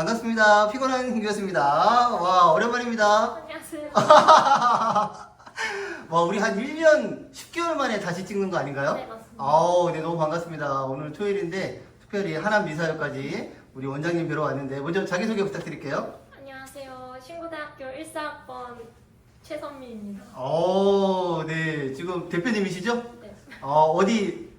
반갑습니다. 피곤한 김교수입니다. 와, 오랜만입니다. 안녕하세요. 와, 우리 한 1년 10개월 만에 다시 찍는 거 아닌가요? 네, 맞습니다. 아우, 네, 너무 반갑습니다. 오늘 토요일인데 특별히 하남 미사역까지 우리 원장님 뵈러 왔는데 먼저 자기소개 부탁드릴게요. 안녕하세요. 신고대학교 1사학번 최선미입니다. 오, 네, 지금 대표님이시죠? 네. 어, 어디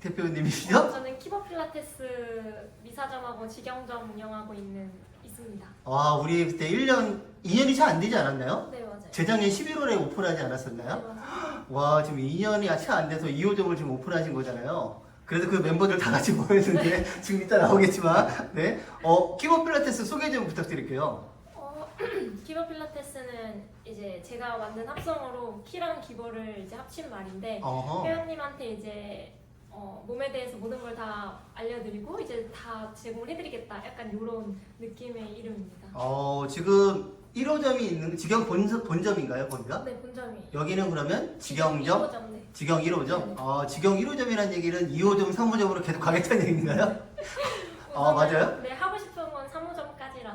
대표님이시죠? 저는 키버 필라테스 미사점하고 직영점 운영하고 있는 있습니다. 와, 우리 그때 1년, 2년이 잘 안 되지 않았나요? 네, 맞아요. 재작년 11월에 오픈하지 네, 않았었나요? 맞아요. 와 지금 2년이 채 안 돼서 2호점을 지금 오픈하신 거잖아요. 그래서 그 멤버들 다 같이 모였는데 지금 이따 나오겠지만 네. 어 키보 필라테스 소개 좀 부탁드릴게요. 어, 키버 필라테스는 이제 제가 만든 합성어로 키랑 기버를 이제 합친 말인데 어허. 회원님한테 이제 어, 몸에 대해서 모든 걸 다 알려드리고 이제 다 제공을 해드리겠다. 약간 이런 느낌의 이름입니다. 어 지금 1호점이 있는 직영 본, 본점인가요 거기가? 네, 본점이. 여기는 그러면 직영점? 1호점, 네. 직영 1호점? 어 직영 1호점이라는 얘기는 2호점, 3호점으로 계속 가겠다는 얘기인가요? 어, 맞아요? 네 하고 싶은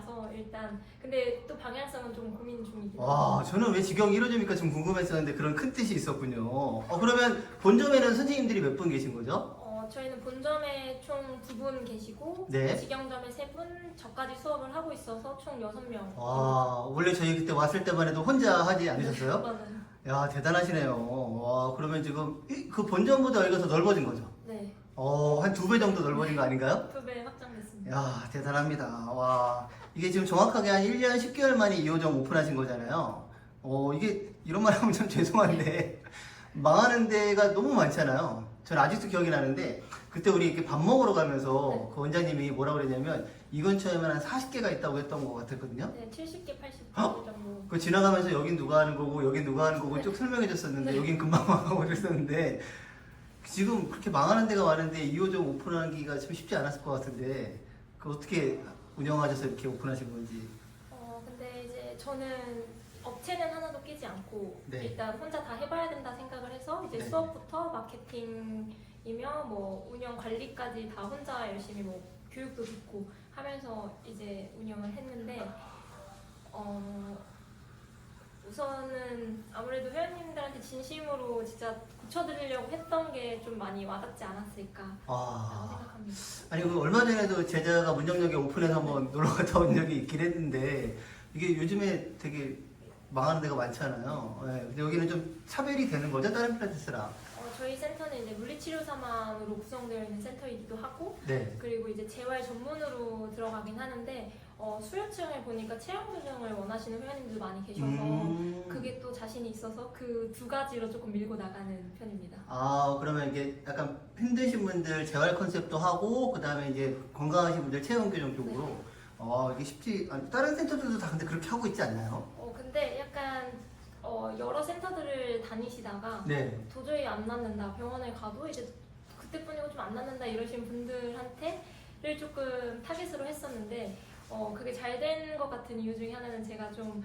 건 3호점까지라서 일단 근데 또 방향성은 좀 고민 중이긴 와 저는 왜 직영 1호점일까 좀 궁금했었는데 그런 큰 뜻이 있었군요. 어 그러면 본점에는 선생님들이 몇 분 계신 거죠? 어, 저희는 본점에 총 두 분 계시고 네. 직영점에 세 분, 저까지 수업을 하고 있어서 총 여섯 명. 와 원래 저희 그때 왔을 때만 해도 혼자 하지 않으셨어요? 맞아요. 야 대단하시네요. 와 그러면 지금 이- 그 본점보다 여기가 더 넓어진 거죠? 네, 어 한 두 배 정도 넓어진 거 아닌가요? 두 배 확장됐습니다. 야 대단합니다. 와 이게 지금 정확하게 한 1년 10개월 만에 2호점 오픈하신 거잖아요. 어 이게 이런 말 하면 참 죄송한데 망하는 데가 너무 많잖아요. 저는 아직도 기억이 나는데 그때 우리 이렇게 밥 먹으러 가면서 네. 그 원장님이 뭐라 그랬냐면 이 근처에만 한 40개가 있다고 했던 것 같았거든요. 네, 70개, 80개 어? 정도. 그 지나가면서 여긴 누가 하는 거고 여긴 누가 하는 거고 네. 쭉 설명해 줬었는데 네. 여긴 금방 망하고 그랬었는데 지금 그렇게 망하는 데가 많은데 2호점 오픈하기가 참 쉽지 않았을 것 같은데 그 어떻게 운영하셔서 이렇게 오픈하신 건지 어, 근데 이제 저는 업체는 하나도 끼지 않고 네. 일단 혼자 다 해봐야 된다 생각을 해서 이제 네. 수업부터 마케팅이며 뭐 운영 관리까지 다 혼자 열심히 뭐 교육도 듣고 하면서 이제 운영을 했는데 어 우선은 아무래도 회원님들한테 진심으로 진짜 고쳐드리려고 했던 게 좀 많이 와닿지 않았을까 라고 아 생각합니다. 아니 그 얼마 전에도 제자가 문정역에 오픈해서 한번 놀러 갔다 온 적이 있긴 했는데 이게 요즘에 되게 망하는 데가 많잖아요. 네, 근데 여기는 좀 차별이 되는 거죠 다른 필라테스랑. 어, 저희 센터는 이제 물리치료사만으로 구성되어 있는 센터이기도 하고 네. 그리고 이제 재활 전문으로 들어가긴 하는데 어, 수료층을 보니까 체형 교정을 원하시는 회원님들 많이 계셔서 음. 그게 또 자신이 있어서 그 두 가지로 조금 밀고 나가는 편입니다. 아 그러면 이게 약간 힘드신 분들 재활 컨셉도 하고 그 다음에 이제 건강하신 분들 체형 교정 쪽으로 네. 어 이게 쉽지 않 다른 센터들도 다 근데 그렇게 하고 있지 않나요? 어, 근데 약간 어, 여러 센터들을 다니시다가 네. 도저히 안 낫는다 병원에 가도 이제 그때뿐이고 좀 안 낫는다 이러신 분들한테를 조금 타겟으로 했었는데 어, 그게 잘 된 것 같은 이유 중에 하나는 제가 좀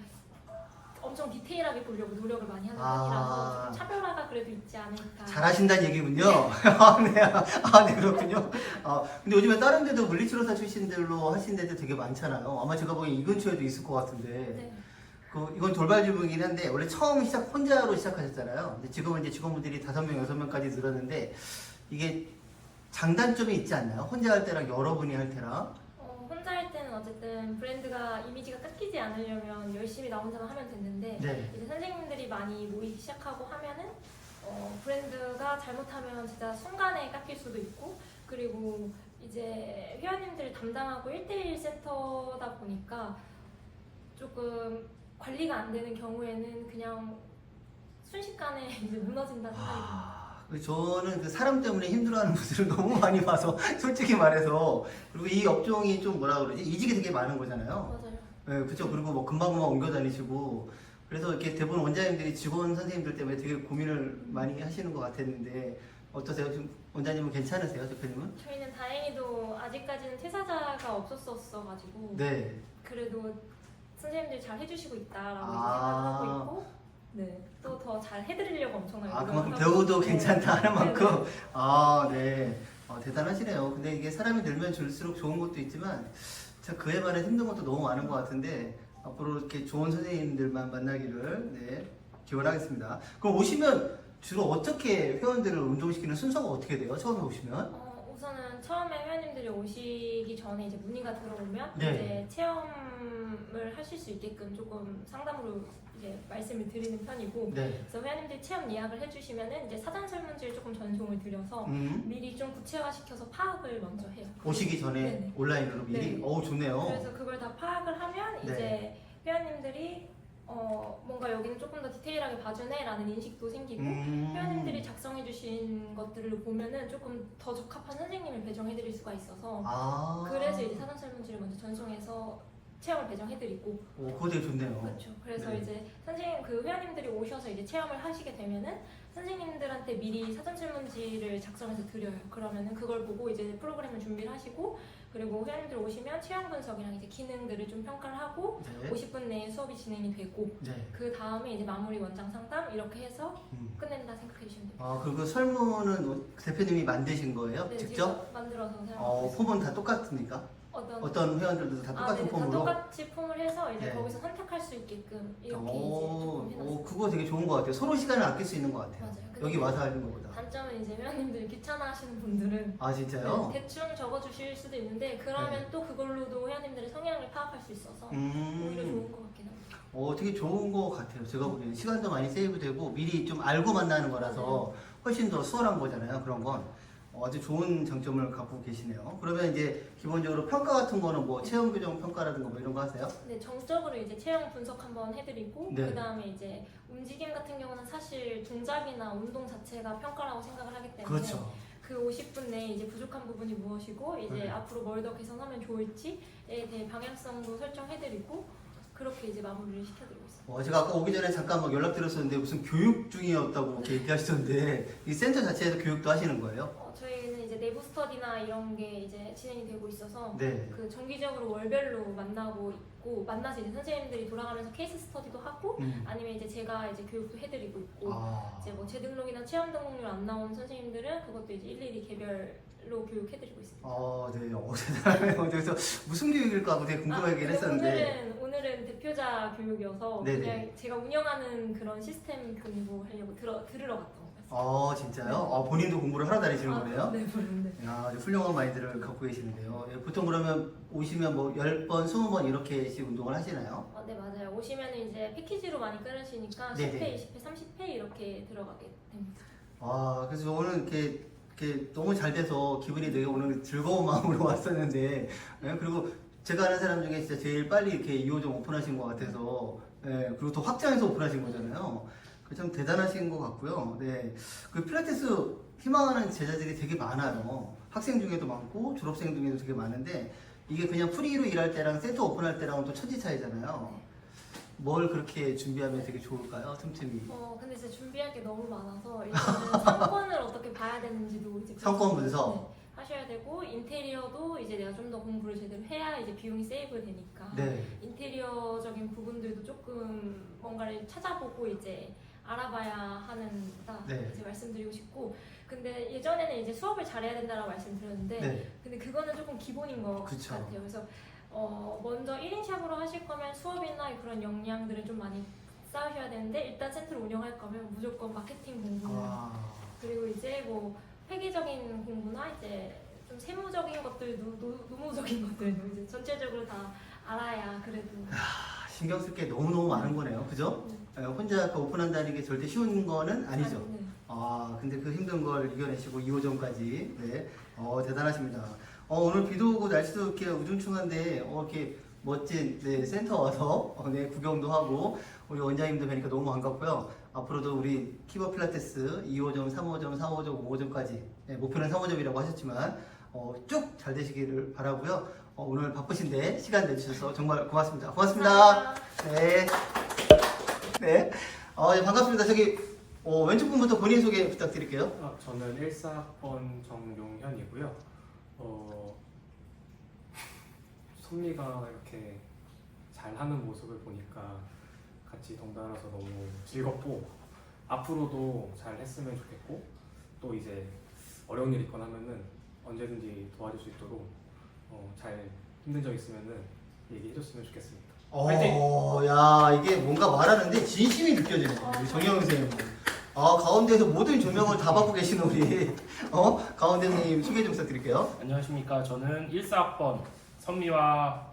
엄청 디테일하게 보려고 노력을 많이 하는 아. 편이라서 좀 차별화가 그래도 있지 않을까 잘하신다는 얘기군요. 아, 네. 아, 네, 그렇군요. 어, 근데 요즘에 다른 데도 물리치료사 출신들로 하신 데도 되게 많잖아요. 아마 제가 보기엔 이 근처에도 있을 것 같은데. 네. 그, 이건 돌발 질문이긴 한데, 원래 처음 시작, 혼자로 시작하셨잖아요. 근데 지금은 이제 직원분들이 다섯 명 여섯 명까지 늘었는데, 이게 장단점이 있지 않나요? 혼자 할 때랑 여러분이 할 때랑. 어, 어쨌든 브랜드가 이미지가 깎이지 않으려면 열심히 나 혼자만 하면 됐는데 네. 이제 선생님들이 많이 모이기 시작하고 하면은 어, 브랜드가 잘못하면 진짜 순간에 깎일 수도 있고 그리고 이제 회원님들을 담당하고 1대1 센터다 보니까 조금 관리가 안 되는 경우에는 그냥 순식간에 이제 무너진다 생각이 듭니다. 저는 그 사람 때문에 힘들어하는 분들을 너무 많이 봐서 솔직히 말해서 그리고 이 업종이 좀 뭐라 그러지 이직이 되게 많은 거잖아요. 맞아요. 네, 그렇죠. 그리고 뭐 금방금방 옮겨 다니시고 그래서 이렇게 대부분 원장님들이 직원 선생님들 때문에 되게 고민을 많이 하시는 것 같았는데 어떠세요? 지금 원장님은 괜찮으세요, 대표님은? 저희는 다행히도 아직까지는 퇴사자가 없었었어가지고 네. 그래도 선생님들이 잘 해주시고 있다라고 아. 생각하고 있고 네, 또 더 잘 해드리려고 엄청나게 아 노력을 그만큼 하고 배우도 네. 괜찮다 하는 네, 만큼 아 네. 어, 대단하시네요. 근데 이게 사람이 늘면 줄수록 좋은 것도 있지만 자, 그에 반해 힘든 것도 너무 많은 것 같은데 앞으로 이렇게 좋은 선생님들만 만나기를 네, 기원하겠습니다. 그럼 오시면 주로 어떻게 회원들을 운동시키는 순서가 어떻게 돼요? 처음에 오시면? 어, 우선은 처음에 회원님들이 오시기 전에 이제 문의가 들어오면 네. 이제 체험을 하실 수 있게끔 조금 상담으로 이제 말씀을 드리는 편이고 네. 그래서 회원님들이 체험 예약을 해주시면은 이제 사전 설문지를 조금 전송을 드려서 음, 미리 좀 구체화시켜서 파악을 먼저 해요. 오시기 전에 네네. 온라인으로 미리? 네. 어우 좋네요. 그래서 그걸 다 파악을 하면 네. 이제 회원님들이 어 뭔가 여기는 조금 더 디테일하게 봐주네라는 인식도 생기고 음, 회원님들이 작성해주신 것들을 보면은 조금 더 적합한 선생님을 배정해드릴 수가 있어서 아, 그래서 이제 사전 설문지를 먼저 전송해서 체험을 배정해드리고 오, 그거 되게 좋네요. 그렇죠. 그래서 네. 이제 선생님 그 회원님들이 오셔서 이제 체험을 하시게 되면은 선생님들한테 미리 사전 설문지를 작성해서 드려요. 그러면은 그걸 보고 이제 프로그램을 준비를 하시고 그리고 회원님들 오시면 체험 분석이랑 이제 기능들을 좀 평가를 하고 네. 50분 내에 수업이 진행이 되고 네. 그 다음에 이제 마무리 원장 상담 이렇게 해서 음. 끝낸다 생각해 주시면 됩니다. 아, 그리고 설문은 대표님이 만드신 거예요? 네, 직접? 만들어서 사용하고 어, 있습니다. 폼은 다 똑같습니까? 어떤 어떤 회원들도 다 아, 똑같은 네네, 다 폼으로? 똑같이 폼을 해서 이제 네. 거기서 선택할 수 있게끔 이렇게 오, 이제 조금 해놨어요. 오, 그거 되게 좋은 것 같아요. 서로 시간을 아낄 수 있는 것 같아요. 맞아요. 근데 여기 와서 하는 것보다. 단점은 이제 회원님들이 귀찮아하시는 분들은 아, 진짜요? 네, 대충 적어주실 수도 있는데 그러면 또 그걸로도 회원님들의 성향을 파악할 수 있어서 오히려 음, 좋은 것 같긴 합니다. 어, 되게 좋은 것 같아요. 제가 보기에는 시간도 많이 세이브되고 미리 좀 알고 만나는 거라서 훨씬 더 수월한 거잖아요. 그런 건. 어, 아주 좋은 장점을 갖고 계시네요. 그러면 이제 기본적으로 평가 같은 거는 뭐 체험 교정 평가라든가 뭐 이런 거 하세요? 근데 정적으로 이제 체형 분석 한번 해드리고 네. 그 다음에 이제 움직임 같은 경우는 사실 동작이나 운동 자체가 평가라고 생각을 하기 때문에 그렇죠. 그 50분 내에 이제 부족한 부분이 무엇이고 이제 네. 앞으로 뭘 더 개선하면 좋을지에 대해 방향성도 설정해드리고 그렇게 이제 마무리를 시켜드리고 있어요. 어, 제가 아까 오기 전에 잠깐 막 연락드렸었는데 무슨 교육 중이었다고 이렇게 얘기하시던데 이 센터 자체에서 교육도 하시는 거예요? 어, 저희는 이제 내부 스터디나 이런 게 이제 진행이 되고 있어서 네. 그 정기적으로 월별로 만나고 있고 만나서 이제 선생님들이 돌아가면서 케이스 스터디도 하고 음. 아니면 이제 제가 이제 교육도 해드리고 있고 아, 이제 뭐 재등록이나 체험 등록률 안 나온 선생님들은 그것도 이제 일일이 개별로 교육해드리고 있습니다. 어, 네. 어, 대단하네요. 그래서 무슨 교육일까 하고 되게 궁금하긴 근데 했었는데. 오늘은 오늘은 대표자 교육이어서 네네. 그냥 제가 운영하는 그런 시스템 공부하려고 들어 들으러 갔던. 어, 진짜요? 어, 본인도 공부를 하러 다니시는 거네요? 네, 그런데. 야, 아주 훌륭한 마인드를 갖고 계시는데요. 예, 보통 그러면 오시면 뭐 10번, 20번 이렇게씩 운동을 하시나요? 어, 네 맞아요. 오시면 이제 패키지로 많이 끊으시니까 네네. 10회, 20회, 30회 이렇게 들어가게 됩니다. 아, 그래서 오늘 이렇게, 이렇게 너무 잘 돼서 기분이 되게 오늘 즐거운 마음으로 왔었는데, 예, 그리고 제가 아는 사람 중에 진짜 제일 빨리 이렇게 2호점 오픈하신 것 같아서, 예, 그리고 또 확장해서 오픈하신 거잖아요. 그참 대단하신 것 같고요. 네. 그 필라테스 희망하는 제자들이 되게 많아요. 학생 중에도 많고, 졸업생 중에도 되게 많은데, 이게 그냥 프리로 일할 때랑 센터 오픈할 때랑은 또 천지 차이잖아요. 뭘 그렇게 준비하면 되게 좋을까요? 틈틈이. 어 근데 이제 준비할 게 너무 많아서 일단은 상권을 어떻게 봐야 되는지도 이제 상권 그렇게, 분석. 네, 하셔야 되고 인테리어도 이제 내가 좀 더 공부를 제대로 해야 이제 비용이 세이브 되니까 네. 인테리어적인 부분들도 조금 뭔가를 찾아보고 이제 알아봐야 하는 다 네. 이제 말씀드리고 싶고 근데 예전에는 이제 수업을 잘해야 된다라고 말씀드렸는데 네. 근데 그거는 조금 기본인 것 그쵸. 같아요. 그래서 어, 먼저 1인 샵으로 하실 거면 수업이나 그런 역량들을 좀 많이 쌓으셔야 되는데 일단 센터를 운영할 거면 무조건 마케팅 공부 아, 그리고 이제 뭐 회계적인 공부나 이제 좀 세무적인 것들, 노, 노, 노무적인 것들도 이제 전체적으로 다 알아야 그래도 아, 신경 쓸 게 너무너무 많은 거네요. 그죠? 네. 예, 혼자 그 오픈한다는 게 절대 쉬운 거는 아니죠. 네. 아, 근데 그 힘든 걸 이겨내시고 2호점까지. 네. 어, 대단하십니다. 어, 오늘 비도 오고 날씨도 이렇게 우중충한데, 어, 이렇게 멋진 네, 센터 와서 어, 네, 구경도 하고, 우리 원장님도 뵈니까 너무 반갑고요. 앞으로도 우리 키버 필라테스 2호점, 3호점, 4호점, 5호점까지, 네, 목표는 3호점이라고 하셨지만, 어, 쭉 잘 되시기를 바라고요. 어, 오늘 바쁘신데 시간 내주셔서 정말 고맙습니다. 고맙습니다. 네. 네. 어, 예, 반갑습니다. 저기 어, 왼쪽 분부터 본인 소개 부탁드릴게요. 아, 저는 1사학번 정용현이고요. 어, 선미가 이렇게 잘하는 모습을 보니까 같이 덩달아서 너무 즐겁고 앞으로도 잘 했으면 좋겠고 또 이제 어려운 일 있거나 하면은 언제든지 도와줄 수 있도록 어, 잘 힘든 점 있으면은 얘기해줬으면 좋겠습니다. 화이팅! 어, 야 이게 뭔가 말하는데 진심이 느껴지네. 우리 정영 선생님. 아 가운데에서 모든 조명을 다 받고 계신 우리 어 가운데 선생님 소개 좀 부탁드릴게요. 안녕하십니까. 저는 14학번 선미와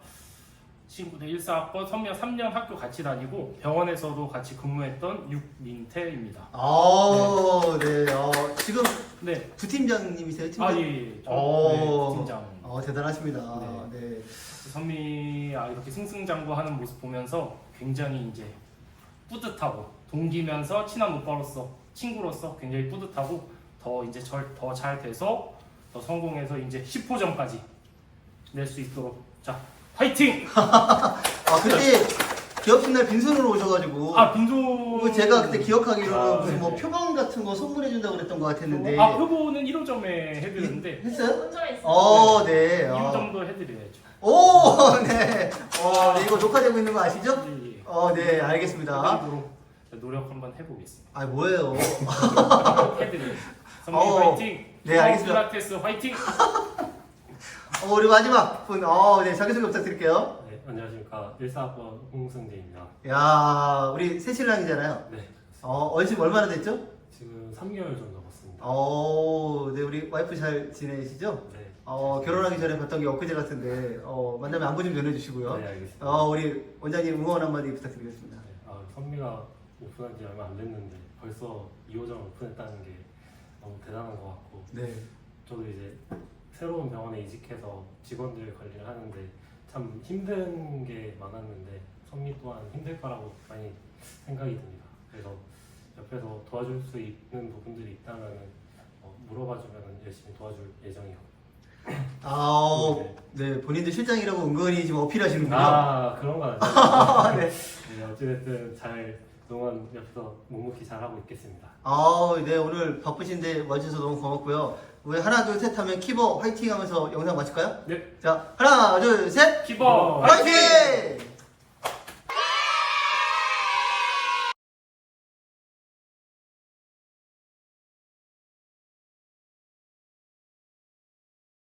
친구들 14학번 선미와 3년 학교 같이 다니고 병원에서도 같이 근무했던 육민태입니다. 아, 네. 어, 지금 네. 부팀장님이세요? 팀장? 아, 예, 예. 저, 어. 네, 팀장. 어, 대단하십니다. 네. 선미가 이렇게 승승장구하는 모습 보면서 굉장히 이제 뿌듯하고 동기면서 친한 오빠로서 친구로서 굉장히 뿌듯하고 더 이제 더 잘 돼서 더 성공해서 이제 10호점까지 낼 수 있도록 자 화이팅! 아 그때 기업식 날 빈손으로 오셔가지고 아 빈도 그 제가 그때 기억하기로는 아, 무슨 뭐 네네. 표방 같은 거 선물해 준다고 그랬던 것 같았는데 아 표보는 1호점에 해드리는데 했어요? 먼저 있어요. 어, 네. 아. 2호점도 해드려야죠. 오, 네. 어, 네, 이거 녹화되고 있는 거 아시죠? 예, 예. 어, 네, 알겠습니다. 노력 한번 해보겠습니다. 아, 뭐예요? 해드려요. 선미 어, 화이팅! 네, 알겠습니다. 필라테스 화이팅! 어, 우리 마지막 분, 어, 네, 자기소개 부탁드릴게요. 네, 안녕하십니까. 14학번 홍승재입니다. 야, 우리 새신랑이잖아요. 네, 어, 얼지 얼마나 됐죠? 지금 3개월 정도 남았습니다. 어, 네, 우리 와이프 잘 지내시죠? 네, 어, 결혼하기 전에 봤던 게 엊그제 같은데, 어, 만나면 안부 좀 전해주시고요. 네, 알겠습니다. 어, 우리 원장님 응원 한마디 부탁드리겠습니다. 네, 아, 선미가 오픈한 지 얼마 안 됐는데 벌써 2호점 오픈했다는 게 너무 대단한 것 같고 네. 저도 이제 새로운 병원에 이직해서 직원들 관리를 하는데 참 힘든 게 많았는데 선미 또한 힘들 거라고 많이 생각이 듭니다. 그래서 옆에서 도와줄 수 있는 부분들이 있다면 어, 물어봐주면 열심히 도와줄 예정이요. 아, 어, 네, 본인도 실장이라고 은근히 지금 어필하시는군요. 아 그런 건 아니에요. 아, 네. 네, 어찌됐든 잘 동안 옆에서 묵묵히 잘하고 있겠습니다. 아, 네, 오늘 바쁘신데 와주셔서 너무 고맙고요. 우리 하나, 둘, 셋 하면 키버 화이팅 하면서 영상 마칠까요? 네. 자, 하나, 둘, 셋! 키버 화이팅!